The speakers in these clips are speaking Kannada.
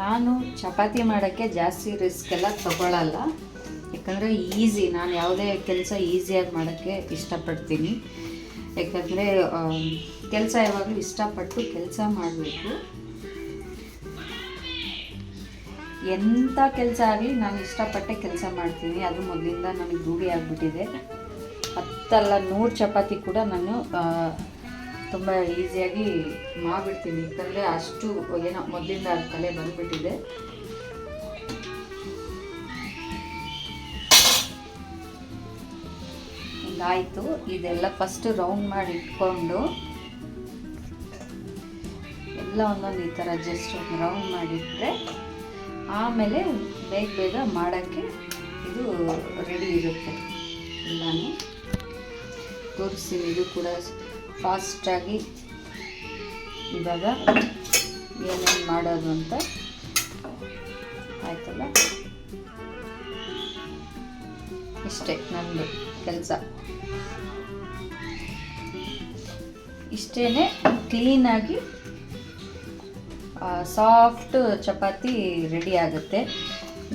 ನಾನು ಚಪಾತಿ ಮಾಡೋಕ್ಕೆ ಜಾಸ್ತಿ ರಿಸ್ಕ್ ಎಲ್ಲ ತಗೊಳ್ಳಲ್ಲ ಯಾಕಂದರೆ ಈಸಿ, ನಾನು ಯಾವುದೇ ಕೆಲಸ ಈಸಿಯಾಗಿ ಮಾಡೋಕ್ಕೆ ಇಷ್ಟಪಡ್ತೀನಿ. ಯಾಕಂದರೆ ಕೆಲಸ ಯಾವಾಗಲೂ ಇಷ್ಟಪಟ್ಟು ಕೆಲಸ ಮಾಡಬೇಕು. ಎಂಥ ಕೆಲಸ ಆಗಲಿ ನಾನು ಇಷ್ಟಪಟ್ಟೆ ಕೆಲಸ ಮಾಡ್ತೀನಿ. ಅದು ಮೊದಲಿಂದ ನನಗೆ ರೂಢಿ ಆಗಿಬಿಟ್ಟಿದೆ. ಹತ್ತಲ್ಲ ನೂರು ಚಪಾತಿ ಕೂಡ ನಾನು ತುಂಬ ಈಸಿಯಾಗಿ ಮಾಡಿಬಿಡ್ತೀನಿ. ಯಾಕಂದರೆ ಅಷ್ಟು ಏನೋ ಮೊದಲಿಂದ ಅದು ಕಲೆ ಬಂದುಬಿಟ್ಟಿದೆ. ಹಿಂಗಾಯಿತು ಇದೆಲ್ಲ ಫಸ್ಟ್ ರೌಂಡ್ ಮಾಡಿ ಇಟ್ಕೊಂಡು ಎಲ್ಲ ಒಂದೊಂದು ಈ ಥರ ಜಸ್ಟ್ ಒಂದು ರೌಂಡ್ ಮಾಡಿಟ್ಟರೆ ಆಮೇಲೆ ಬೇಗ ಬೇಗ ಮಾಡೋಕ್ಕೆ ಇದು ರೆಡಿ ಇರುತ್ತೆ ಎಲ್ಲನೂ. ತೋರಿಸಿ ಇದು ಕೂಡ ಫಾಸ್ಟಾಗಿ ಇವಾಗ ಏನೇನು ಮಾಡೋದು ಅಂತ. ಆಯ್ತಲ್ಲ? ಇಷ್ಟೇ ನನ್ನದು ಕೆಲಸ. ಇಷ್ಟೇ ಕ್ಲೀನಾಗಿ ಸಾಫ್ಟ್ ಚಪಾತಿ ರೆಡಿ ಆಗುತ್ತೆ.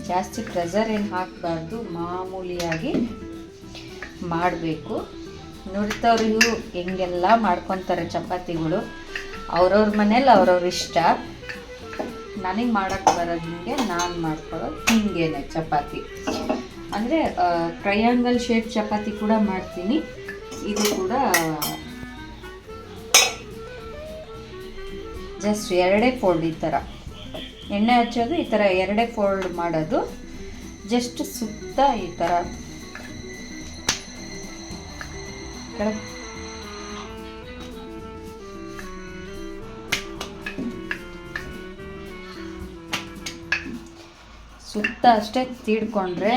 ಜಾಸ್ತಿ ಪ್ರೆಸರ್ ಏನು ಹಾಕಬಾರ್ದು, ಮಾಮೂಲಿಯಾಗಿ ಮಾಡಬೇಕು. ನುರಿತವ್ರಿಗೂ ಹೆಂಗೆಲ್ಲ ಮಾಡ್ಕೊತಾರೆ ಚಪಾತಿಗಳು, ಅವ್ರವ್ರ ಮನೇಲಿ ಅವ್ರವ್ರ ಇಷ್ಟ. ನನಗೆ ಮಾಡೋಕ್ಕೆ ಬರೋದು ಹಿಂಗೆ, ನಾನು ಮಾಡ್ಕೊಳ್ಳೋದು ಹಿಂಗೇನೆ ಚಪಾತಿ. ಅಂದರೆ ಟ್ರಯಾಂಗಲ್ ಶೇಪ್ ಚಪಾತಿ ಕೂಡ ಮಾಡ್ತೀನಿ. ಇದು ಕೂಡ ಜಸ್ಟ್ ಎರಡೇ ಫೋಲ್ಡ್ ಈ ಥರ ಎಣ್ಣೆ ಹಚ್ಚೋದು ಈ ಥರ ಎರಡೇ ಫೋಲ್ಡ್ ಮಾಡೋದು. ಜಸ್ಟ್ ಸುತ್ತ ಈ ಥರ ಸುತ್ತ ಅಷ್ಟೇ ತೀಡ್ಕೊಂಡ್ರೆ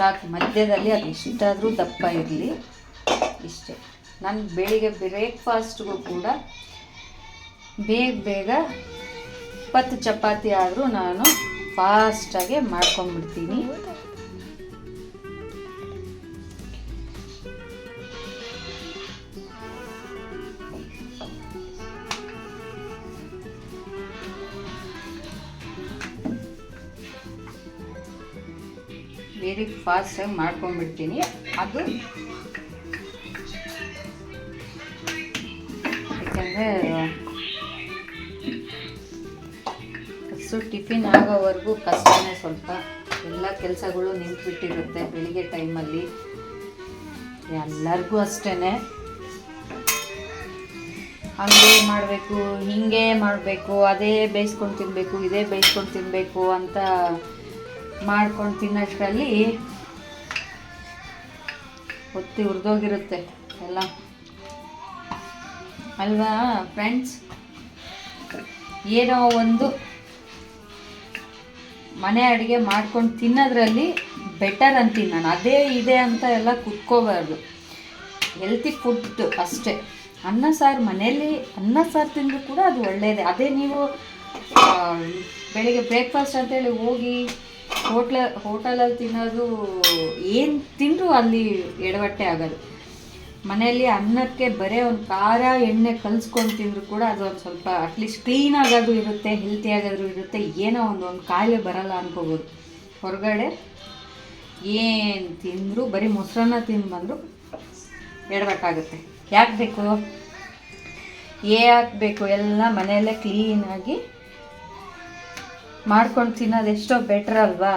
ಸಾಕು. ಮಧ್ಯದಲ್ಲಿ ಅದು ಎಷ್ಟಾದರೂ ದಪ್ಪ ಇರಲಿ. ಇಷ್ಟೇ. ನಾನು ಬೆಳಿಗ್ಗೆ ಬ್ರೇಕ್ಫಾಸ್ಟ್ಗೂ ಕೂಡ ಬೇಗ ಬೇಗ ಇಪ್ಪತ್ತು ಚಪಾತಿ ಆದರೂ ನಾನು ಫಾಸ್ಟಾಗೆ ಮಾಡ್ಕೊಂಡ್ಬಿಡ್ತೀನಿ. ವೆರಿ ಫಾಸ್ಟಾಗಿ ಮಾಡ್ಕೊಂಡ್ಬಿಡ್ತೀನಿ. ಅದು ಯಾಕಂದರೆ ಸೊ ಟಿಫಿನ್ ಆಗೋವರೆಗೂ ಕಷ್ಟನೇ ಸ್ವಲ್ಪ. ಎಲ್ಲ ಕೆಲಸಗಳು ನಿಂತುಬಿಟ್ಟಿರುತ್ತೆ ಬೆಳಿಗ್ಗೆ ಟೈಮಲ್ಲಿ ಎಲ್ಲರಿಗೂ ಅಷ್ಟೇ ಹಂಗೆ ಮಾಡಬೇಕು, ಹಿಂಗೆ ಮಾಡಬೇಕು, ಅದೇ ಬೇಯಿಸ್ಕೊಂಡು ತಿನ್ನಬೇಕು ಇದೇ ಬೇಯಿಸ್ಕೊಂಡು ತಿನ್ನಬೇಕು ಅಂತ ಮಾಡ್ಕೊಂಡು ತಿನ್ನೋಷ್ಟರಲ್ಲಿ ಒತ್ತಿ ಹುರಿದೋಗಿರುತ್ತೆ ಎಲ್ಲ. ಅಲ್ವಾ ಫ್ರೆಂಡ್ಸ್ ಏನೋ ಒಂದು ಮನೆ ಅಡುಗೆ ಮಾಡ್ಕೊಂಡು ತಿನ್ನೋದ್ರಲ್ಲಿ ಬೆಟರ್ ಅಂತೀನಿ ನಾನು. ಅದೇ ಇದೆ ಅಂತ ಎಲ್ಲ ಕುತ್ಕೋಬಾರ್ದು. ಹೆಲ್ತಿ ಫುಡ್ ಅಷ್ಟೇ. ಅನ್ನ ಸಾರು ಮನೆಯಲ್ಲಿ ಅನ್ನ ಸಾರು ತಿಂದರೂ ಕೂಡ ಅದು ಒಳ್ಳೆಯದೇ ಅದೇ ನೀವು ಬೆಳಿಗ್ಗೆ ಬ್ರೇಕ್ಫಾಸ್ಟ್ ಅಂತೇಳಿ ಹೋಗಿ ಹೋಟ್ಲ ಹೋಟೆಲಲ್ಲಿ ತಿನ್ನೋದು ಏನು ತಿಂದರೂ ಅಲ್ಲಿ ಎಡವಟ್ಟೆ ಆಗೋದು ಮನೆಯಲ್ಲಿ ಅನ್ನಕ್ಕೆ ಬರೀ ಒಂದು ಖಾರ ಎಣ್ಣೆ ಕಲಿಸ್ಕೊಂಡು ತಿಂದರೂ ಕೂಡ ಅದು ಒಂದು ಸ್ವಲ್ಪ ಅಟ್ಲೀಸ್ಟ್ ಕ್ಲೀನ್ ಆಗೋದು ಇರುತ್ತೆ ಹೆಲ್ತಿ ಆಗೋದು ಇರುತ್ತೆ, ಏನೋ ಒಂದು ಒಂದು ಕಾಯಿಲೆ ಬರಲ್ಲ ಅನ್ಕೋಬೋದು. ಹೊರಗಡೆ ಏನು ತಿಂದರೂ ಬರೀ ಮೊಸರನ್ನ ತಿಂದು ಬಂದರು ಎಡವಟ್ಟಾಗುತ್ತೆ ಯಾಕೆ ಬೇಕು? ಏ ಹಾಕ್ಬೇಕು ಎಲ್ಲ ಮನೆಯಲ್ಲೇ ಕ್ಲೀನಾಗಿ ಮಾಡ್ಕೊಂಡು ತಿನ್ನೋದು ಎಷ್ಟೋ ಬೆಟ್ರ್ ಅಲ್ವಾ?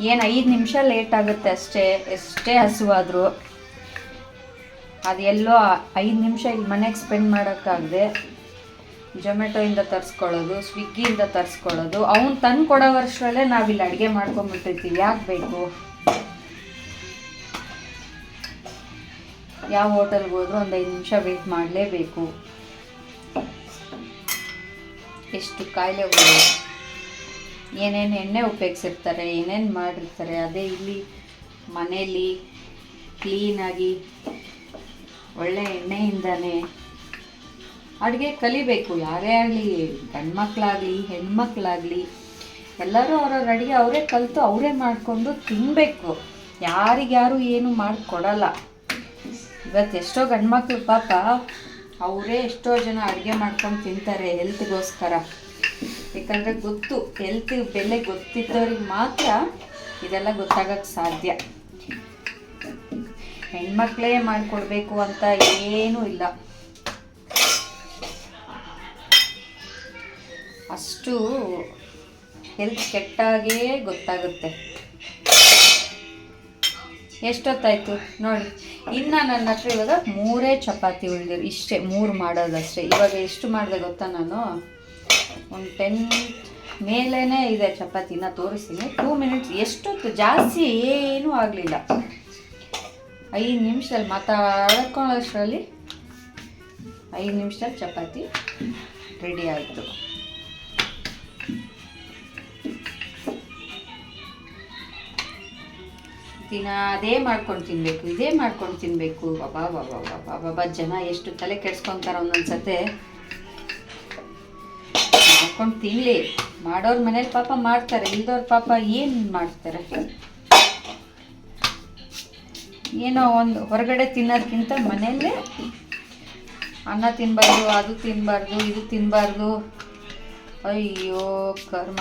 ಏನು ಐದು ನಿಮಿಷ ಲೇಟ್ ಆಗುತ್ತೆ ಅಷ್ಟೇ, ಎಷ್ಟೇ ಹಸುವಾದರೂ. ಅದು ಎಲ್ಲೋ ಐದು ನಿಮಿಷ ಇಲ್ಲಿ ಮನೆಗೆ ಸ್ಪೆಂಡ್ ಮಾಡೋಕ್ಕಾಗದೆ ಜೊಮೆಟೊಯಿಂದ ತರಿಸ್ಕೊಳ್ಳೋದು, ಸ್ವಿಗ್ಗಿಯಿಂದ ತರಿಸ್ಕೊಳ್ಳೋದು, ಅವ್ನು ತಂದು ಕೊಡೋ ವರ್ಷದಲ್ಲೇ ನಾವಿಲ್ಲಿ ಅಡುಗೆ ಮಾಡ್ಕೊಂಬಿಟ್ಟಿರ್ತೀವಿ. ಯಾಕೆ ಬೇಕು? ಯಾವ ಹೋಟೆಲ್ಗೆ ಹೋದ್ರೂ ಒಂದು ಐದು ನಿಮಿಷ ವೆಯ್ಟ್ ಮಾಡಲೇಬೇಕು. ಎಷ್ಟು ಕಾಯಿಲೆಗಳು ಏನೇನು ಎಣ್ಣೆ ಉಪಯೋಗಿಸಿರ್ತಾರೆ, ಏನೇನು ಮಾಡಿರ್ತಾರೆ, ಅದೇ ಇಲ್ಲಿ ಮನೆಯಲ್ಲಿ ಕ್ಲೀನಾಗಿ ಒಳ್ಳೆ ಎಣ್ಣೆಯಿಂದನೇ ಅಡುಗೆ ಕಲಿಬೇಕು. ಯಾರೇ ಆಗಲಿ, ಗಂಡ್ಮಕ್ಳಾಗಲಿ, ಹೆಣ್ಮಕ್ಳಾಗಲಿ, ಎಲ್ಲರೂ ಅವ್ರವ್ರ ಅಡುಗೆ ಅವರೇ ಕಲಿತು ಅವರೇ ಮಾಡಿಕೊಂಡು ತಿನ್ನಬೇಕು ಯಾರಿಗ್ಯಾರು ಏನು ಮಾಡಿಕೊಡಲ್ಲ. ಇವತ್ತು ಎಷ್ಟೋ ಗಂಡ್ಮಕ್ಳು ಪಾಪ ಅವರೇ ಎಷ್ಟೋ ಜನ ಅಡುಗೆ ಮಾಡ್ಕೊಂಡು ತಿಂತಾರೆ ಹೆಲ್ತ್ಗೋಸ್ಕರ ಯಾಕಂದರೆ ಗೊತ್ತು ಹೆಲ್ತ್ ಬೆಲೆ ಗೊತ್ತಿದ್ದವ್ರಿಗೆ ಮಾತ್ರ ಇದೆಲ್ಲ ಗೊತ್ತಾಗಕ್ಕೆ ಸಾಧ್ಯ. ಹೆಣ್ಮಕ್ಳೇ ಮಾಡಿಕೊಡ್ಬೇಕು ಅಂತ ಏನೂ ಇಲ್ಲ. ಅಷ್ಟು ಹೆಲ್ತ್ ಕೆಟ್ಟಾಗೇ ಗೊತ್ತಾಗುತ್ತೆ. ಎಷ್ಟೊತ್ತಾಯ್ತು? ನೋಡಿ, ಇನ್ನು ನನ್ನ ಹತ್ರ ಇವಾಗ ಮೂರೇ ಚಪಾತಿ ಉಳಿದಿರು ಇಷ್ಟೇ, ಮೂರು ಮಾಡೋದಷ್ಟೇ. ಇವಾಗ ಎಷ್ಟು ಮಾಡಿದೆ ಗೊತ್ತಾ ನಾನು? ಒಂದು ಟೆನ್ ಮೇಲೇ ಇದೆ ಚಪಾತಿನ ತೋರಿಸ್ತೀನಿ. ಟೂ ಮಿನಿಟ್ಸ್ ಎಷ್ಟೊತ್ತು ಜಾಸ್ತಿ ಏನೂ ಆಗಲಿಲ್ಲ. ಐದು ನಿಮಿಷದಲ್ಲಿ ಮಾತಾಡ್ಕೊಳ್ಳೋಷ್ಟರಲ್ಲಿ ಐದು ನಿಮಿಷದಲ್ಲಿ ಚಪಾತಿ ರೆಡಿ ಆಯಿತು. ದಿನ ಅದೇ ಮಾಡ್ಕೊಂಡು ತಿನ್ನಬೇಕು ಇದೇ ಮಾಡ್ಕೊಂಡು ತಿನ್ನಬೇಕು ಬಾಬಾ ಬಾಬಾ ಬಾಬಾ ಬಾಬಾ ಜನ ಎಷ್ಟು ತಲೆ ಕೆಡ್ಸ್ಕೊಂತಾರ ಒಂದೊಂದ್ಸತೆ. ಮಾಡ್ಕೊಂಡು ತಿನ್ನಲಿ ಮಾಡೋರ್ ಮನೇಲಿ ಪಾಪ ಮಾಡ್ತಾರೆ ಇಲ್ದವ್ರ ಪಾಪ ಏನು ಮಾಡ್ತಾರೆ? ಏನೋ ಒಂದು ಹೊರಗಡೆ ತಿನ್ನೋದ್ಕಿಂತ ಮನೆಯಲ್ಲೇ ಅನ್ನ ತಿನ್ನಬಾರ್ದು ಅದು ತಿನ್ನಬಾರ್ದು ಇದು ತಿನ್ನಬಾರ್ದು ಅಯ್ಯೋ, ಕರ್ಮ.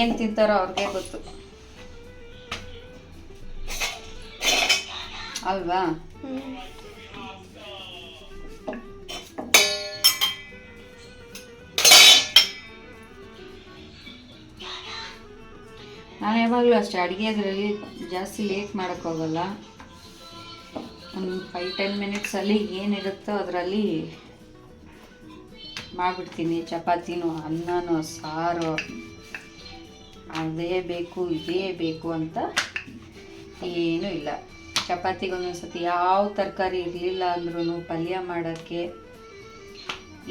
ಏನು ತಿಂತಾರೋ ಅವ್ರಿಗೆ ಗೊತ್ತು. ಅಲ್ವಾ? ನಾನು ಯಾವಾಗಲೂ ಅಷ್ಟೇ ಅಡುಗೆದ್ರಲ್ಲಿ ಜಾಸ್ತಿ ಲೇಟ್ ಮಾಡೋಕ್ಕಾಗಲ್ಲ ಒಂದು ಫೈವ್ ಟೆನ್ ಮಿನಿಟ್ಸಲ್ಲಿ ಏನಿರುತ್ತೋ ಅದರಲ್ಲಿ ಮಾಡಿಬಿಡ್ತೀನಿ. ಚಪಾತಿನೂ, ಅನ್ನನೂ, ಸಾರು, ಅದೇ ಬೇಕು, ಇದೇ ಬೇಕು ಅಂತ ಏನೂ ಇಲ್ಲ. ಚಪಾತಿಗೆ ಒಂದೊಂದು ಸತಿ ಯಾವ ತರಕಾರಿ ಇರಲಿಲ್ಲ ಅಂದ್ರೂ ಪಲ್ಯ ಮಾಡೋಕ್ಕೆ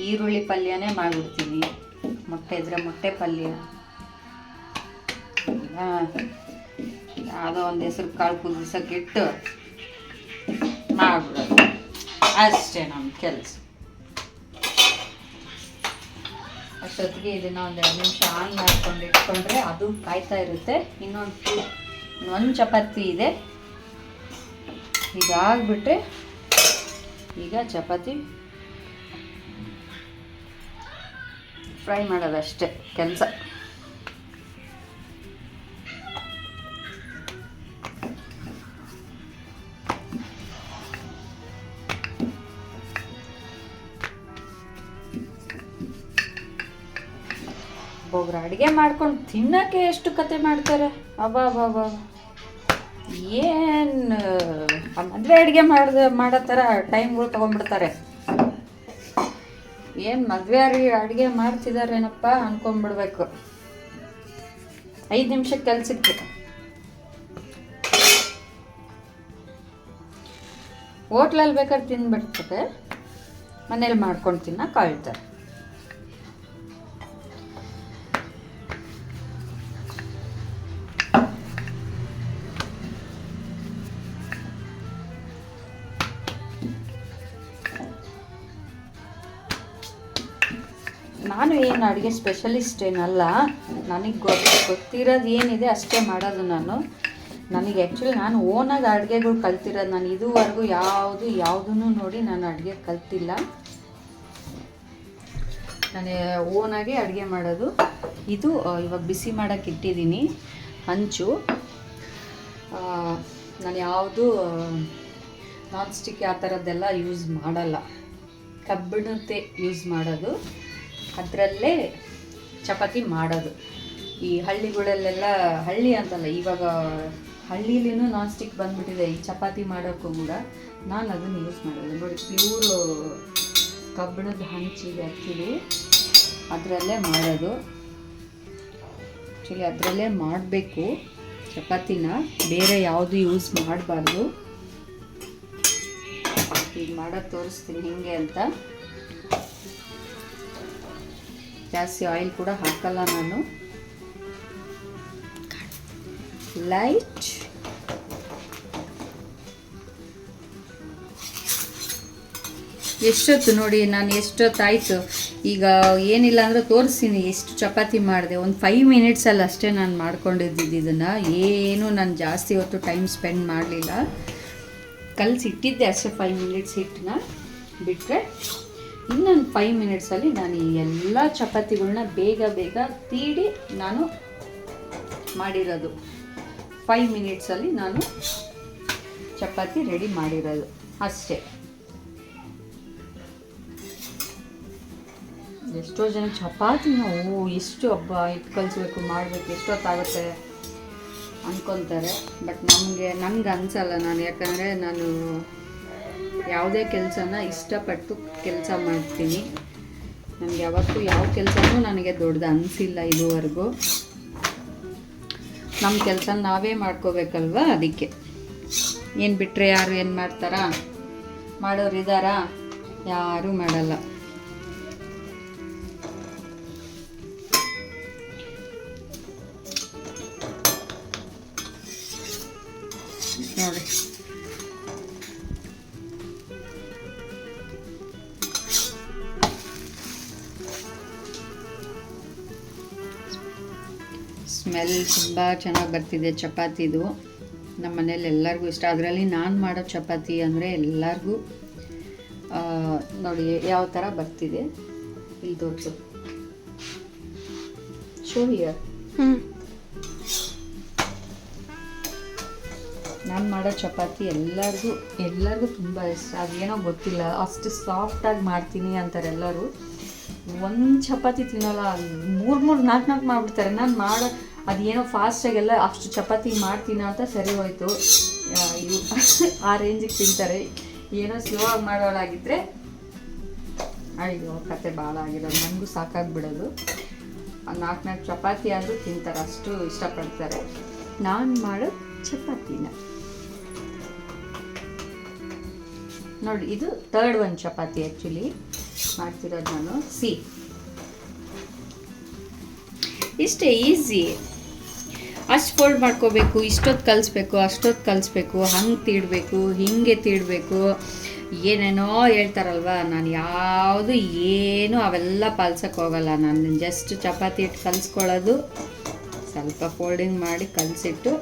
ಈರುಳ್ಳಿ ಪಲ್ಯನೇ ಮಾಡಿಬಿಡ್ತೀನಿ. ಮೊಟ್ಟೆ ಇದ್ರೆ ಮೊಟ್ಟೆ ಪಲ್ಯ. ಯಾವುದೋ ಒಂದು ಹೆಸರು ಕಾಳು ಕುದಿಸೋಕೆ ಇಟ್ಟು ಮಾಡಿಬಿಡೋದು. ಅಷ್ಟೇ ನಮ್ಮ ಕೆಲಸ. ಅಷ್ಟೊತ್ತಿಗೆ ಇದನ್ನ ಒಂದು ಎರಡು ನಿಮಿಷ ಆನ್ ಮಾಡ್ಕೊಂಡು ಇಟ್ಕೊಂಡ್ರೆ ಅದು ಕಾಯ್ತಾ ಇರುತ್ತೆ. ಇನ್ನೊಂದು ಒಂದು ಚಪಾತಿ ಇದೆ. ಇದಾಗ್ಬಿಟ್ರೆ ಈಗ ಚಪಾತಿ ಫ್ರೈ ಮಾಡೋದಷ್ಟೇ ಕೆಲಸ. ಒಬ್ಬೊಬ್ರು ಅಡುಗೆ ಮಾಡ್ಕೊಂಡು ತಿನ್ನೋಕ್ಕೆ ಎಷ್ಟು ಕತೆ ಮಾಡ್ತಾರೆ? ಅಬ್ಬಾ ಏನು ಮದುವೆ ಅಡುಗೆ ಮಾಡಿದ, ಮಾಡೋ ಥರ ಟೈಮ್ಗಳು ತೊಗೊಂಡ್ಬಿಡ್ತಾರೆ. ಏನು ಮದುವೆ ಅಡುಗೆ ಮಾಡ್ತಿದಾರೇನಪ್ಪ ಅನ್ಕೊಂಡ್ಬಿಡ್ಬೇಕು. ಐದು ನಿಮಿಷಕ್ಕೆ ಕೆಲ್ಸಕ್ಕೆ ಹೋಟ್ಲಲ್ಲಿ ಬೇಕಾದ್ರೆ ತಿಂದ್ಬಿಡ್ತಾರೆ ಮನೇಲಿ ಮಾಡ್ಕೊಂಡು ತಿನ್ನಕ್ಕೆ ಕಾಳ್ತಾರೆ ಏನು ಅಡುಗೆ ಸ್ಪೆಷಲಿಸ್ಟ್ ಏನಲ್ಲ, ನನಗೆ ಗೊತ್ತು ಗೊತ್ತಿರೋದು ಏನಿದೆ ಅಷ್ಟೇ ಮಾಡೋದು ನಾನು. ನನಗೆ ಆ್ಯಕ್ಚುಲಿ ನಾನು ಓನಾಗಿ ಅಡುಗೆಗಳು ಕಲ್ತಿರೋದು, ನಾನು ಇದುವರೆಗೂ ಯಾವುದು ಯಾವುದನ್ನು ನೋಡಿ ನಾನು ಅಡುಗೆ ಕಲ್ತಿಲ್ಲ. ನಾನು ಓನಾಗಿ ಅಡುಗೆ ಮಾಡೋದು. ಇದು ಇವಾಗ ಬಿಸಿ ಮಾಡೋಕ್ಕೆ ಇಟ್ಟಿದ್ದೀನಿ ಹಂಚು ನಾನು ಯಾವುದು ನಾನ್ ಸ್ಟಿಕ್ ಆ ಥರದ್ದೆಲ್ಲ ಯೂಸ್ ಮಾಡಲ್ಲ. ಕಬ್ಬಿಣತೆ ಯೂಸ್ ಮಾಡೋದು. ಅದರಲ್ಲೇ ಚಪಾತಿ ಮಾಡೋದು. ಈ ಹಳ್ಳಿಗಳಲ್ಲೆಲ್ಲ ಹಳ್ಳಿ ಅಂತಲ್ಲ, ಇವಾಗ ಹಳ್ಳಿಲಿನೂ ನಾನ್ ಸ್ಟಿಕ್ ಬಂದ್ಬಿಟ್ಟಿದೆ. ಈ ಚಪಾತಿ ಮಾಡೋಕ್ಕೂ ಕೂಡ ನಾನು ಅದನ್ನು ಯೂಸ್ ಮಾಡೋದು. ನೋಡಿ ಪ್ಯೂರು ಕಬ್ಬಿಣದ ಹಂಚಿಗೆ ಹಾಕ್ತೀವಿ ಅದರಲ್ಲೇ ಮಾಡೋದು. ಆ್ಯಕ್ಚುಲಿ ಅದರಲ್ಲೇ ಮಾಡಬೇಕು. ಚಪಾತಿನ ಬೇರೆ ಯಾವುದು ಯೂಸ್ ಮಾಡಬಾರ್ದು. ಈಗ ಮಾಡೋದು ತೋರಿಸ್ತೀನಿ ಹೇಗೆ ಅಂತ. ಜಾಸ್ತಿ ಆಯಿಲ್ ಕೂಡ ಹಾಕಲ್ಲ ನಾನು. ಲೈಟ್ ಎಷ್ಟೊತ್ತು ನೋಡಿ ನಾನು ಎಷ್ಟೊತ್ತಾಯಿತು. ಈಗ ಏನಿಲ್ಲ ಅಂದರೆ ತೋರಿಸ್ತೀನಿ ಎಷ್ಟು ಚಪಾತಿ ಮಾಡಿದೆ. ಒಂದು ಫೈವ್ ಮಿನಿಟ್ಸಲ್ಲಿ ಅಷ್ಟೇ ನಾನು ಮಾಡ್ಕೊಂಡಿದ್ದಿದ್ದು ಇದನ್ನು. ಏನು ನಾನು ಜಾಸ್ತಿ ಹೊತ್ತು ಟೈಮ್ ಸ್ಪೆಂಡ್ ಮಾಡಲಿಲ್ಲ. ಕಲಸಿಟ್ಟಿದ್ದೆ ಅಷ್ಟೇ ಫೈವ್ ಮಿನಿಟ್ಸ್ ಹಿಟ್ಟನ್ನ ಬಿಟ್ಟರೆ ಇನ್ನೊಂದು ಫೈವ್ ಮಿನಿಟ್ಸಲ್ಲಿ ನಾನು ಈ ಎಲ್ಲ ಚಪಾತಿಗಳನ್ನ ಬೇಗ ಬೇಗ ತೀಡಿ ನಾನು ಮಾಡಿರೋದು. ಫೈವ್ ಮಿನಿಟ್ಸಲ್ಲಿ ನಾನು ಚಪಾತಿ ರೆಡಿ ಮಾಡಿರೋದು. ಅಷ್ಟೇ. ಎಷ್ಟೋ ಜನ ಚಪಾತಿ ಓ ಎಷ್ಟು ಹಬ್ಬ ಇಟ್ಟು ಕಲಿಸ್ಬೇಕು, ಮಾಡಬೇಕು, ಎಷ್ಟೊತ್ತಾಗುತ್ತೆ ಅಂದ್ಕೊತಾರೆ ಬಟ್ ನಮಗೆ ನನಗೆ ಅನಿಸಲ್ಲ ನಾನು. ಯಾಕಂದರೆ ನಾನು ಯಾವುದೇ ಕೆಲಸನ ಇಷ್ಟಪಟ್ಟು ಕೆಲಸ ಮಾಡ್ತೀನಿ. ನನಗೆ ಯಾವತ್ತೂ ಯಾವ ಕೆಲಸನೂ ನನಗೆ ದೊಡ್ಡದು ಅನಿಸಿಲ್ಲ ಇದುವರೆಗೂ. ನಮ್ಮ ಕೆಲಸ ನಾವೇ ಮಾಡ್ಕೋಬೇಕಲ್ವಾ ಅದಕ್ಕೆ. ಏನು ಬಿಟ್ಟರೆ ಯಾರು ಏನು ಮಾಡ್ತಾರಾ? ಮಾಡೋರು ಇದ್ದಾರಾ ಯಾರೂ ಮಾಡಲ್ಲ. ನೋಡಿ. ಸ್ಮೆಲ್ ತುಂಬ ಚೆನ್ನಾಗಿ ಬರ್ತಿದೆ ಚಪಾತಿದು ನಮ್ಮ ಮನೇಲಿ ಎಲ್ಲರಿಗೂ ಇಷ್ಟ. ಅದರಲ್ಲಿ ನಾನು ಮಾಡೋ ಚಪಾತಿ ಅಂದರೆ ಎಲ್ಲರಿಗೂ ನೋಡಿ ಯಾವ ಥರ ಬರ್ತಿದೆ. ಇಲ್ಲಿ ತೋರಿಸು. ಶೋ ಹಿಯರ್ ನಾನು ಮಾಡೋ ಚಪಾತಿ ಎಲ್ಲರಿಗೂ ಎಲ್ಲರಿಗೂ ತುಂಬ ಇಷ್ಟ. ಅದೇನೋ ಗೊತ್ತಿಲ್ಲ. ಅಷ್ಟು ಸಾಫ್ಟಾಗಿ ಮಾಡ್ತೀನಿ ಅಂತಾರೆ ಎಲ್ಲರೂ. ಒಂದು ಚಪಾತಿ ತಿನ್ನೋಲ್ಲ ಮೂರು ಮೂರು ನಾಲ್ಕು ನಾಲ್ಕು ಮಾಡಿಬಿಡ್ತಾರೆ. ನಾನು ಮಾಡೋ ಅದೇನೋ ಫಾಸ್ಟಾಗೆಲ್ಲ ಅಷ್ಟು ಚಪಾತಿ ಮಾಡ್ತೀನ ಅಂತ ಸರಿ ಹೋಯ್ತು. ಆ, ರೇಂಜಿಗೆ ತಿಂತಾರೆ. ಏನೋ ಸ್ಲೋ ಆಗಿ ಮಾಡೋಳಾಗಿದ್ದರೆ ಅಯ್ಯೋ ಕತೆ ಭಾಳ ಆಗಿರೋದು. ನನಗೂ ಸಾಕಾಗ್ಬಿಡೋದು. ನಾಲ್ಕು ನಾಲ್ಕು ಚಪಾತಿ ಆದರೂ ತಿಂತಾರೆ. ಅಷ್ಟು ಇಷ್ಟಪಡ್ತಾರೆ. ನಾನು ಮಾಡೋ ಚಪಾತಿನ. ನೋಡಿ ಇದು ತರ್ಡ್ ಒಂದು ಚಪಾತಿ ಆ್ಯಕ್ಚುಲಿ ಮಾಡ್ತಿರೋದು ನಾನು. ಸಿ ಇಷ್ಟೇ ಈಸಿ ಅಷ್ಟು ಫೋಲ್ಡ್ ಮಾಡ್ಕೋಬೇಕು ಇಷ್ಟೊತ್ತು ಕಲಿಸ್ಬೇಕು ಅಷ್ಟೊತ್ತು ಕಲಿಸ್ಬೇಕು, ಹಂಗೆ ತೀಡಬೇಕು, ಹಿಂಗೆ ತೀಡಬೇಕು, ಏನೇನೋ ಹೇಳ್ತಾರಲ್ವ, ನಾನು ಯಾವುದು ಏನು ಅವೆಲ್ಲ ಪಾಲ್ಸಕ್ಕೆ ಹೋಗಲ್ಲ. ನಾನು ಜಸ್ಟ್ ಚಪಾತಿ ಇಟ್ಟು ಕಲಿಸ್ಕೊಳ್ಳೋದು, ಸ್ವಲ್ಪ ಫೋಲ್ಡಿಂಗ್ ಮಾಡಿ ಕಲಿಸಿಟ್ಟು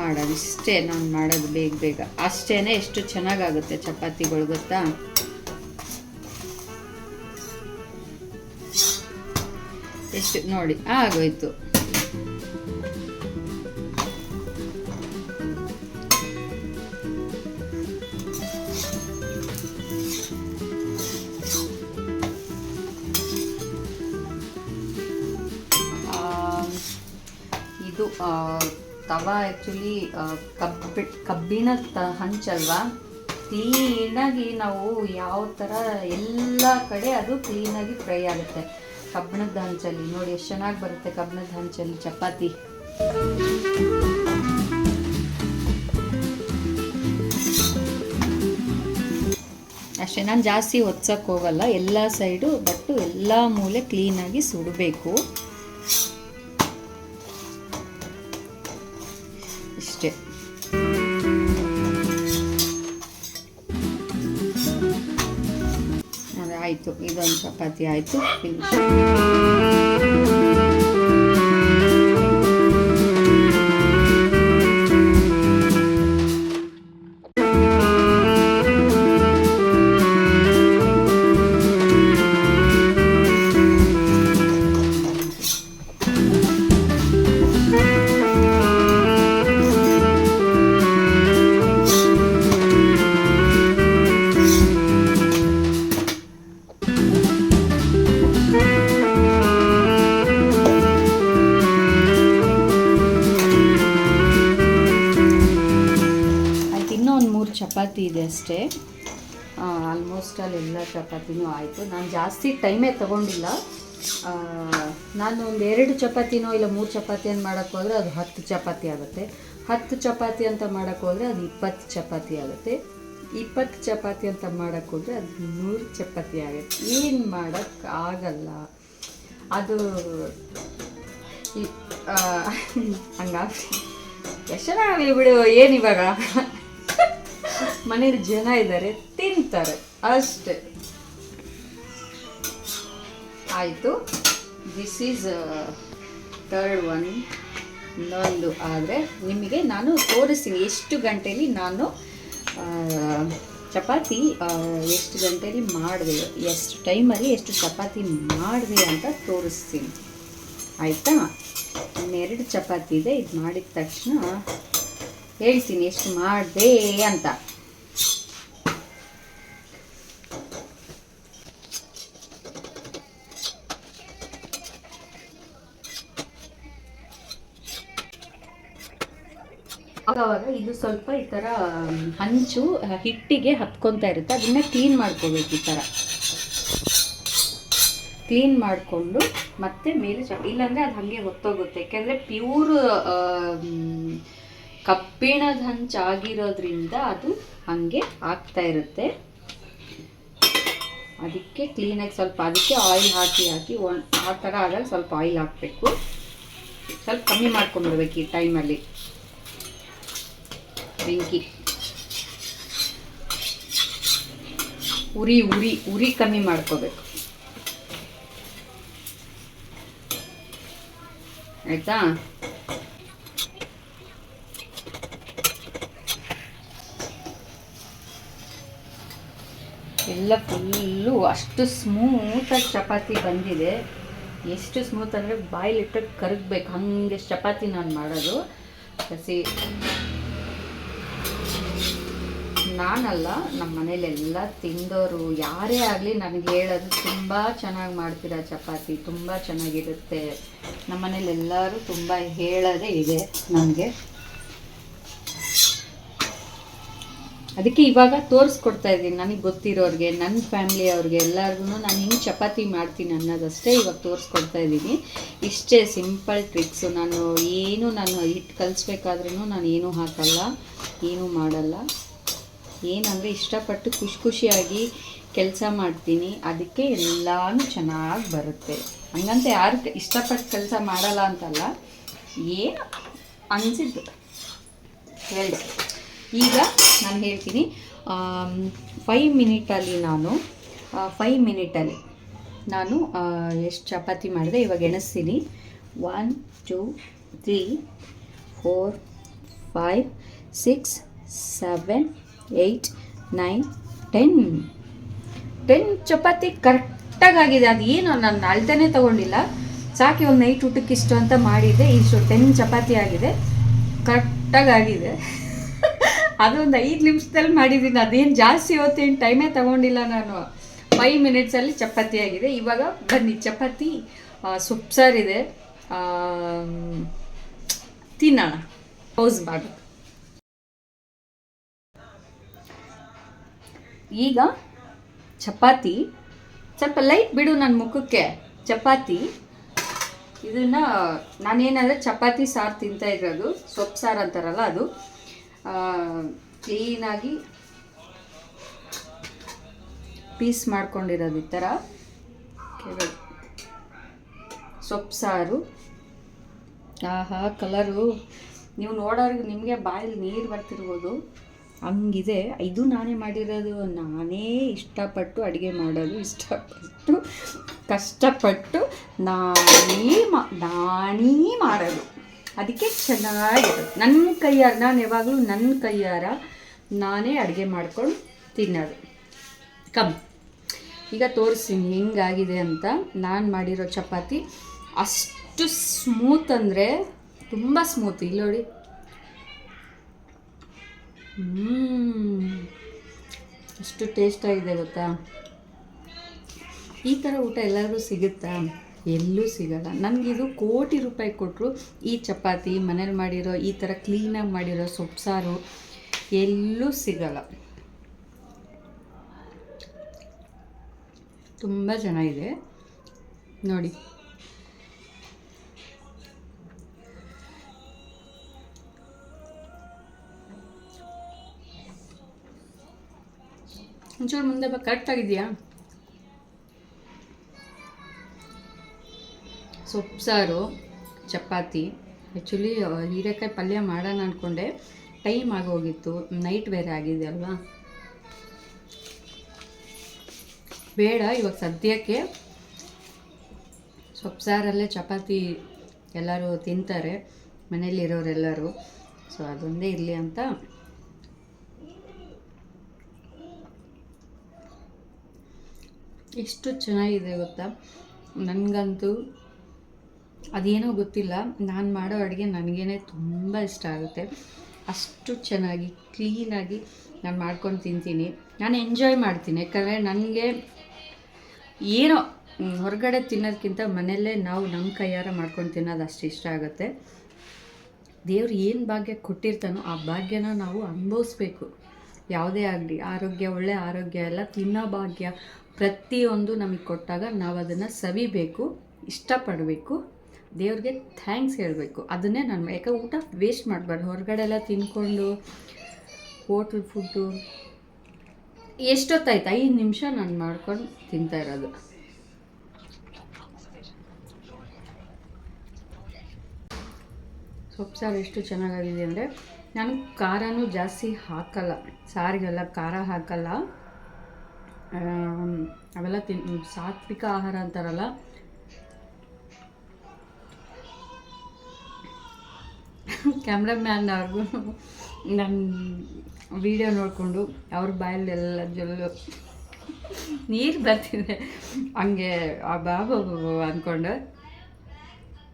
ಮಾಡೋದು. ಇಷ್ಟೇ ನಾನು ಮಾಡೋದು ಬೇಗ ಬೇಗ. ಅಷ್ಟೇ ಎಷ್ಟು ಚೆನ್ನಾಗಾಗುತ್ತೆ ಚಪಾತಿಗಳು, ಗೊತ್ತಾ? ಎಷ್ಟು ನೋಡಿ, ಆಗೋಯ್ತು. ತವ ಆ್ಯಕ್ಚುಲಿ ಕಬ್ಬಿ ಕಬ್ಬಿಣ ಹಂಚಲ್ವಾ? ಕ್ಲೀನಾಗಿ ನಾವು ಯಾವ ಥರ ಎಲ್ಲ ಕಡೆ ಅದು ಕ್ಲೀನಾಗಿ ಫ್ರೈ ಆಗುತ್ತೆ. ಕಬ್ಬಿಣದ ಹಂಚಲ್ಲಿ, ನೋಡಿ ಎಷ್ಟು ಚೆನ್ನಾಗಿ ಬರುತ್ತೆ ಕಬ್ಬಿಣದ ಹಂಚಲ್ಲಿ, ಚಪಾತಿ. ಅಷ್ಟೇ, ನಾನು ಜಾಸ್ತಿ ಹೋಗಲ್ಲ, ಎಲ್ಲ ಸೈಡು, ಬಟ್ಟು ಎಲ್ಲ ಮೂಲೆ ಕ್ಲೀನಾಗಿ ಸುಡಬೇಕು. ಆಯಿತು ಇದೊಂದು ಚಪಾತಿ ಆಯಿತು. ಚಪಾತಿನೂ ಆಯಿತು. ನಾನು ಜಾಸ್ತಿ ಟೈಮೇ ತೊಗೊಂಡಿಲ್ಲ. ನಾನು ಒಂದು ಎರಡು ಚಪಾತಿನೋ ಇಲ್ಲ ಮೂರು ಚಪಾತಿಯನ್ನು ಮಾಡೋಕ್ಕೆ ಹೋದರೆ ಅದು ಹತ್ತು ಚಪಾತಿ ಆಗುತ್ತೆ. ಹತ್ತು ಚಪಾತಿ ಅಂತ ಮಾಡೋಕ್ಕೆ ಹೋದರೆ ಅದು ಇಪ್ಪತ್ತು ಚಪಾತಿ ಆಗುತ್ತೆ. ಇಪ್ಪತ್ತು ಚಪಾತಿ ಅಂತ ಮಾಡೋಕ್ಕೆ ಹೋದರೆ ಅದು ನೂರು ಚಪಾತಿ ಆಗುತ್ತೆ. ಏನು ಮಾಡೋಕ್ಕೆ ಆಗಲ್ಲ. ಅದು ಹಂಗಾಗಿ ಎಷ್ಟು ಚೆನ್ನಾಗಿ ಬಿಡು ಏನಿವಾಗ ಮನೇಲಿ ಜನ ಇದ್ದಾರೆ ತಿಂತಾರೆ ಅಷ್ಟೇ. ಆಯಿತು. ದಿಸ್ ಈಸ್ ತರ್ಡ್ ಒನ್ ಇನ್ನೊಂದು ಆದರೆ ನಿಮಗೆ ನಾನು ತೋರಿಸ್ತೀನಿ ಎಷ್ಟು ಗಂಟೆಲಿ ನಾನು ಚಪಾತಿ ಎಷ್ಟು ಗಂಟೆಲಿ ಮಾಡಿದೆ, ಎಷ್ಟು ಟೈಮಲ್ಲಿ ಎಷ್ಟು ಚಪಾತಿ ಮಾಡಿದೆ ಅಂತ ತೋರಿಸ್ತೀನಿ. ಆಯಿತಾ? ಇನ್ನೆರಡು ಚಪಾತಿ ಇದೆ, ಇದು ಮಾಡಿದ ತಕ್ಷಣ ಹೇಳ್ತೀನಿ ಎಷ್ಟು ಮಾಡಿದೆ ಅಂತ. ಆವಾಗ ಇದು ಸ್ವಲ್ಪ ಈ ಥರ ಹಂಚು ಹಿಟ್ಟಿಗೆ ಹತ್ಕೊತಾ ಇರುತ್ತೆ. ಅದನ್ನ ಕ್ಲೀನ್ ಮಾಡ್ಕೋಬೇಕು ಈ ಥರ ಕ್ಲೀನ್ ಮಾಡಿಕೊಂಡು ಮತ್ತೆ ಮೇಲೆ ಚ, ಇಲ್ಲಾಂದರೆ ಅದು ಹಾಗೆ ಹೊತ್ತೋಗುತ್ತೆ. ಯಾಕೆಂದರೆ ಪ್ಯೂರ್ ಕಬ್ಬಿಣದ ಹಂಚಾಗಿರೋದ್ರಿಂದ ಅದು ಹಾಗೆ ಆಗ್ತಾ ಇರುತ್ತೆ. ಅದಕ್ಕೆ ಕ್ಲೀನಾಗಿ ಸ್ವಲ್ಪ, ಅದಕ್ಕೆ ಆಯಿಲ್ ಹಾಕಿ ಹಾಕಿ, ಒನ್, ಆ ಥರ ಆದಾಗ ಸ್ವಲ್ಪ ಆಯಿಲ್ ಹಾಕಬೇಕು. ಸ್ವಲ್ಪ ಕಮ್ಮಿ ಮಾಡ್ಕೊಂಡ್ಬಿಡ್ಬೇಕು ಈ ಟೈಮಲ್ಲಿ ಬೆಂಕಿ. ಉರಿ ಉರಿ ಉರಿ ಕಮ್ಮಿ ಮಾಡ್ಕೋಬೇಕು. ಆಯ್ತಾ? ಎಲ್ಲ ಫುಲ್ಲು ಅಷ್ಟು ಸ್ಮೂತಾಗಿ ಚಪಾತಿ ಬಂದಿದೆ. ಎಷ್ಟು ಸ್ಮೂತ್ ಅಂದರೆ ಬಾಯಿಲಿಟ್ಟು ಕರಗಬೇಕು. ಹಂಗೆ ಚಪಾತಿ ನಾನು ಮಾಡೋದು. ಹಸಿ ನಾನಲ್ಲ ನಮ್ಮ ಮನೇಲೆಲ್ಲ ತಿಂದೋರು ಯಾರೇ ಆಗಲಿ ನನಗೆ ಹೇಳೋದು ತುಂಬ ಚೆನ್ನಾಗಿ ಮಾಡ್ತೀರಾ ಚಪಾತಿ, ತುಂಬ ಚೆನ್ನಾಗಿರುತ್ತೆ. ನಮ್ಮ ಮನೇಲೆಲ್ಲರೂ ತುಂಬ ಹೇಳೋದೇ ಇದೆ ನನಗೆ ಅದಕ್ಕೆ ಇವಾಗ ತೋರಿಸ್ಕೊಡ್ತಾ ಇದ್ದೀನಿ, ನನಗೆ ಗೊತ್ತಿರೋರಿಗೆ ನನ್ನ ಫ್ಯಾಮ್ಲಿಯವ್ರಿಗೆ ಎಲ್ಲರಿಗೂ ನಾನು ಹಿಂಗೆ ಚಪಾತಿ ಮಾಡ್ತೀನಿ ಅನ್ನೋದಷ್ಟೇ ಇವಾಗ ತೋರಿಸ್ಕೊಡ್ತಾ ಇದ್ದೀನಿ. ಇಷ್ಟೇ ಸಿಂಪಲ್ ಟ್ರಿಕ್ಸು, ನಾನು ಏನು ನಾನು ಹಿಟ್ಟು ಕಲಿಸ್ಬೇಕಾದ್ರೂ ನಾನು ಏನೂ ಹಾಕಲ್ಲ, ಏನೂ ಮಾಡಲ್ಲ. ಏನಂದರೆ ಇಷ್ಟಪಟ್ಟು ಖುಷಿ ಖುಷಿಯಾಗಿ ಕೆಲಸ ಮಾಡ್ತೀನಿ. ಅದಕ್ಕೆ ಎಲ್ಲಾನು ಚೆನ್ನಾಗಿ ಬರುತ್ತೆ. ಹಂಗಂತ ಯಾರು ಇಷ್ಟಪಟ್ಟು ಕೆಲಸ ಮಾಡಲ್ಲ ಅಂತಲ್ಲ, ಏನು ಅನಿಸಿದ್ದು? ಹೇಳಿ. ಈಗ ನಾನು ಹೇಳ್ತೀನಿ ಫೈವ್ ಮಿನಿಟಲ್ಲಿ ನಾನು ಫೈವ್ ಮಿನಿಟಲ್ಲಿ ನಾನು ಎಷ್ಟು ಚಪಾತಿ ಮಾಡಿದೆ, ಇವಾಗ ಎಣಿಸ್ತೀನಿ. One two three four five six seven eight nine ten ten chapati ಕರೆಕ್ಟಾಗಿ ಆಗಿದೆ ಅದು ಏನು ನಾನು ಅಳ್ತೇನೆ ತಗೊಂಡಿಲ್ಲ. ಸಾಕಿ ಒಂದು ನೈಟ್ ಊಟಕ್ಕೆ ಇಷ್ಟು ಅಂತ ಮಾಡಿದ್ದೆ. ಇಷ್ಟು ಟೆನ್ ಚಪಾತಿ ಆಗಿದೆ. ಕರೆಕ್ಟಾಗಿ ಆಗಿದೆ ಅದೊಂದು ಐದು ನಿಮಿಷದಲ್ಲಿ ಮಾಡಿದ್ದೀನಿ. ಅದೇನು ಜಾಸ್ತಿ ಹೊತ್ತೇನು ಟೈಮೇ ತಗೊಂಡಿಲ್ಲ ನಾನು. ಫೈವ್ ಮಿನಿಟ್ಸಲ್ಲಿ ಚಪಾತಿ ಆಗಿದೆ. ಇವಾಗ ಬನ್ನಿ, ಚಪಾತಿ ಸೊಪ್ಪು ಸಾರಿದೆ ತಿನ್ನೋಣ. ಪೌಸ್ ಮಾಡಿ. ಈಗ ಚಪಾತಿ. ಸ್ವಲ್ಪ ಲೈಟ್ ಬಿಡು ನನ್ನ ಮುಖಕ್ಕೆ. ಚಪಾತಿ. ಇದನ್ನು ನಾನೇನಾದರೆ ಚಪಾತಿ ಸಾರು ತಿಂತಾ ಇರೋದು. ಸೊಪ್ಪು ಸಾರು ಅಂತಾರಲ್ಲ ಅದು. ಕ್ಲೀನಾಗಿ ಪೀಸ್ ಮಾಡ್ಕೊಂಡಿರೋದು ಈ ಥರ ಸೊಪ್ಪು ಸಾರು. ಆಹಾ ಕಲರು ನೀವು ನೋಡೋರಿಗೆ ನಿಮಗೆ ಬಾಯಲ್ಲಿ ನೀರು ಬರ್ತಿರ್ಬೋದು. ಹಂಗಿದೆ. ಇದು ನಾನೇ ಮಾಡಿರೋದು. ನಾನೇ ಇಷ್ಟಪಟ್ಟು ಅಡುಗೆ ಮಾಡೋದು, ಇಷ್ಟಪಟ್ಟು ಕಷ್ಟಪಟ್ಟು ನಾನೇ ಮಾ, ನಾನೇ ಮಾಡೋದು. ಅದಕ್ಕೆ ಚೆನ್ನಾಗಿರೋದು ನನ್ನ ಕೈಯಾರ, ನಾನು ಯಾವಾಗಲೂ ನನ್ನ ಕೈಯಾರ ನಾನೇ ಅಡುಗೆ ಮಾಡ್ಕೊಂಡು ತಿನ್ನೋದು. ಕಮ್. ಈಗ ತೋರಿಸ್ತೀನಿ ಹೆಂಗಾಗಿದೆ ಅಂತ. ನಾನು ಮಾಡಿರೋ ಚಪಾತಿ ಅಷ್ಟು ಸ್ಮೂತ್ ಅಂದರೆ ತುಂಬ ಸ್ಮೂತ್. ಇಲ್ಲಿ ನೋಡಿ. ಎಷ್ಟು ಟೇಸ್ಟಾಗಿದೆ ಗೊತ್ತಾ? ಈ ಥರ ಊಟ ಎಲ್ಲರಿಗೂ ಸಿಗುತ್ತಾ? ಎಲ್ಲೂ ಸಿಗಲ್ಲ. ನನಗಿದು ಕೋಟಿ ರೂಪಾಯಿ ಕೊಟ್ಟರು ಈ ಚಪಾತಿ, ಮನೇಲಿ ಮಾಡಿರೋ ಈ ಥರ ಕ್ಲೀನಾಗಿ ಮಾಡಿರೋ ಸೊಪ್ಪು ಎಲ್ಲೂ ಸಿಗಲ್ಲ. ತುಂಬ ಚೆನ್ನಾಗಿದೆ. ನೋಡಿ. ಒಂಚೂರು ಮುಂದೆ ಬಾ ಕರೆಕ್ಟಾಗಿದೆಯಾ ಸೊಪ್ಪು ಸಾರು ಚಪಾತಿ. ಆ್ಯಕ್ಚುಲಿ ಹೀರೆಕಾಯಿ ಪಲ್ಯ ಮಾಡೋಣ ಅಂದ್ಕೊಂಡೆ ಟೈಮ್ ಆಗೋಗಿತ್ತು. ನೈಟ್ ಬೇರೆ ಆಗಿದೆ ಅಲ್ವಾ? ಬೇಡ, ಇವಾಗ ಸದ್ಯಕ್ಕೆ ಸೊಪ್ಪು ಸಾರಲ್ಲೇ ಚಪಾತಿ ಎಲ್ಲರೂ ತಿಂತಾರೆ ಮನೇಲಿರೋರೆಲ್ಲರೂ ಸೊ ಅದೊಂದೇ ಇರಲಿ ಅಂತ ಎಷ್ಟು ಚೆನ್ನಾಗಿದೆ ಗೊತ್ತಾ? ನನಗಂತೂ ಅದೇನೋ ಗೊತ್ತಿಲ್ಲ. ನಾನು ಮಾಡೋ ಅಡುಗೆ ನನಗೇ ತುಂಬ ಇಷ್ಟ ಆಗುತ್ತೆ. ಅಷ್ಟು ಚೆನ್ನಾಗಿ, ಕ್ಲೀನಾಗಿ ನಾನು ಮಾಡ್ಕೊಂಡು ತಿಂತೀನಿ. ನಾನು ಎಂಜಾಯ್ ಮಾಡ್ತೀನಿ. ಯಾಕಂದರೆ ನನಗೆ ಏನೋ ಹೊರಗಡೆ ತಿನ್ನೋದಕ್ಕಿಂತ ಮನೆಯಲ್ಲೇ ನಾವು ನಮ್ಮ ಕೈಯಾರ ಮಾಡ್ಕೊಂಡು ತಿನ್ನೋದು ಅಷ್ಟು ಇಷ್ಟ ಆಗುತ್ತೆ. ದೇವ್ರು ಏನು ಭಾಗ್ಯ ಕೊಟ್ಟಿರ್ತಾನೋ ಆ ಭಾಗ್ಯನ ನಾವು ಅನುಭವಿಸ್ಬೇಕು. ಯಾವುದೇ ಆಗಲಿ, ಆರೋಗ್ಯ ಒಳ್ಳೆ ಆರೋಗ್ಯ ಎಲ್ಲ ತಿನ್ನೋ ಭಾಗ್ಯ ಪ್ರತಿಯೊಂದು ನಮಗೆ ಕೊಟ್ಟಾಗ ನಾವು ಅದನ್ನು ಸವಿಬೇಕು, ಇಷ್ಟಪಡಬೇಕು, ದೇವ್ರಿಗೆ ಥ್ಯಾಂಕ್ಸ್ ಹೇಳಬೇಕು. ಅದನ್ನೇ ನಾನು ಯಾಕೆ ಊಟ ವೇಸ್ಟ್ ಮಾಡಬಾರ್ದು. ಹೊರಗಡೆ ಎಲ್ಲ ತಿನ್ಕೊಂಡು ಹೋಟ್ಲ್ ಫುಡ್ಡು ಎಷ್ಟೊತ್ತಾಯ್ತು? ಐದು ನಿಮಿಷ ನಾನು ಮಾಡ್ಕೊಂಡು ತಿಂತಾ ಇರೋದು. ಸೊಪ್ಪು ಸಾರು ಎಷ್ಟು ಚೆನ್ನಾಗಾಗಿದೆ ಅಂದರೆ ನಾನು ಖಾರನೂ ಜಾಸ್ತಿ ಹಾಕಲ್ಲ, ಸಾರಿಗೆಲ್ಲ ಖಾರ ಹಾಕಲ್ಲ. ಅವೆಲ್ಲ ತಿನ್, ಸಾತ್ವಿಕ ಆಹಾರ ಅಂತಾರಲ್ಲ. ಕ್ಯಾಮ್ರಾಮ್ಯಾನ್ ಅವ್ರಿಗೂ ನನ್ನ ವಿಡಿಯೋ ನೋಡಿಕೊಂಡು ಅವ್ರ ಬಾಯಲ್ಲೆಲ್ಲ ಜೊಲ್ಲು. ನೀರು ಬರ್ತಿದೆ. ಹಂಗೆ ಆ ಬಾಬು ಅಂದ್ಕೊಂಡು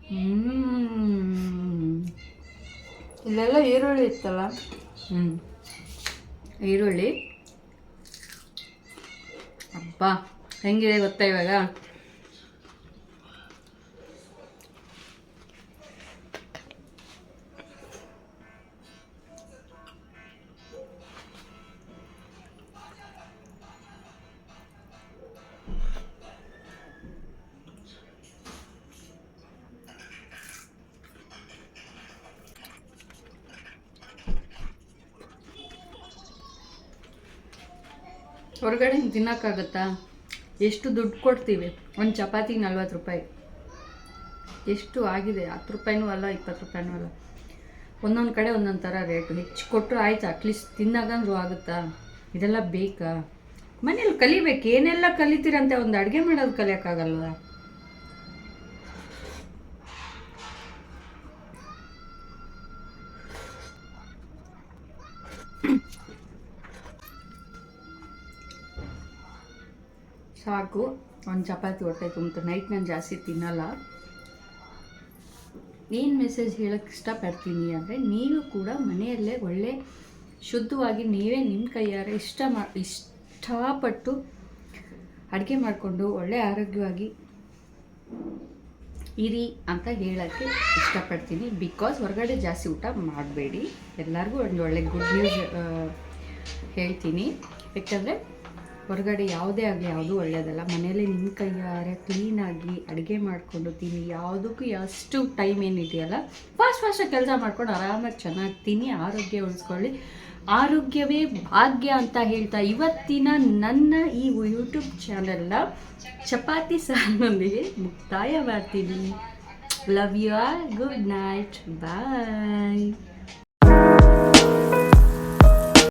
ಹ್ಮ್. ಇಲ್ಲೆಲ್ಲ ಈರುಳ್ಳಿ ಇತ್ತಲ್ಲ? ಹ್ಞೂ ಈರುಳ್ಳಿ. ಅಬ್ಬಾ ಹೆಂಗಿದೆ ಗೊತ್ತಾ ಇವಾಗ? ಹೊರಗಡೆ ತಿನ್ನೋಕ್ಕಾಗತ್ತಾ? ಎಷ್ಟು ದುಡ್ಡು ಕೊಡ್ತೀವಿ? ಒಂದು ಚಪಾತಿಗೆ ನಲ್ವತ್ತು ರೂಪಾಯಿ. ಎಷ್ಟು ಆಗಿದೆ? ಹತ್ತು ರೂಪಾಯಿನೂ ಅಲ್ಲ, ಇಪ್ಪತ್ತು ರೂಪಾಯಿನೂ ಅಲ್ಲ. ಒಂದೊಂದು ಕಡೆ ಒಂದೊಂದು ಥರ ರೇಟ್. ಹೆಚ್ಚು ಕೊಟ್ಟರು ಆಯ್ತು ಅಟ್ಲೀಸ್ಟ್ ತಿನ್ನಾಗಂದ್ರೂ ಆಗುತ್ತಾ? ಇದೆಲ್ಲ ಬೇಕಾ? ಮನೇಲಿ ಕಲಿಬೇಕು. ಏನೆಲ್ಲ ಕಲಿತೀರಂತೆ? ಒಂದು ಅಡುಗೆ ಮಾಡೋದು ಕಲಿಯೋಕ್ಕಾಗಲ್ವ? ಸಾಕು. ಒಂದು ಚಪಾತಿ ಹೊಟ್ಟೆ ತುಂಬಿತು. ನೈಟ್ ನಾನು ಜಾಸ್ತಿ ತಿನ್ನಲ್ಲ. ಏನು ಮೆಸೇಜ್ ಹೇಳೋಕ್ಕೆ ಇಷ್ಟಪಡ್ತೀನಿ ಅಂದರೆ ನೀವು ಕೂಡ ಮನೆಯಲ್ಲೇ ಒಳ್ಳೆ ಶುದ್ಧವಾಗಿ ನೀವೇ ನಿಮ್ಮ ಕೈಯಾರೆ ಇಷ್ಟ ಮಾ, ಇಷ್ಟಪಟ್ಟು ಅಡುಗೆ ಮಾಡಿಕೊಂಡು ಒಳ್ಳೆ ಆರೋಗ್ಯವಾಗಿ ಇರಿ ಅಂತ ಹೇಳೋಕ್ಕೆ ಇಷ್ಟಪಡ್ತೀನಿ. ಬಿಕಾಸ್ ಹೊರಗಡೆ ಜಾಸ್ತಿ ಊಟ ಮಾಡಬೇಡಿ. ಎಲ್ಲರಿಗೂ ಒಂದು ಒಳ್ಳೆ ಗುಡ್ ನ್ಯೂಸ್ ಹೇಳ್ತೀನಿ. ಯಾಕಂದರೆ ಹೊರಗಡೆ ಯಾವುದೇ ಆಗಲಿ ಯಾವುದೂ ಒಳ್ಳೆಯದಲ್ಲ. ಮನೆಯಲ್ಲೇ ನಿಮ್ಮ ಕೈಯಾರೆ ಕ್ಲೀನಾಗಿ ಅಡುಗೆ ಮಾಡಿಕೊಂಡು ತಿನ್ನಿ. ಯಾವುದಕ್ಕೂ ಎಷ್ಟು ಟೈಮ್ ಏನಿದೆಯಲ್ಲ ಫಾಸ್ಟ್ ಫಾಸ್ಟಾಗಿ ಕೆಲಸ ಮಾಡ್ಕೊಂಡು ಆರಾಮಾಗಿ ಚೆನ್ನಾಗಿ ತಿನ್ನಿ, ಆರೋಗ್ಯ ಉಳಿಸ್ಕೊಳ್ಳಿ. ಆರೋಗ್ಯವೇ ಭಾಗ್ಯ ಅಂತ ಹೇಳ್ತಾ ಇವತ್ತಿನ ನನ್ನ ಈ ಯೂಟ್ಯೂಬ್ ಚಾನೆಲ್ನ ಚಪಾತಿ ಸಾರಿನೊಂದಿಗೆ ಮುಕ್ತಾಯ ಮಾಡ್ತೀನಿ. Love you are good night bye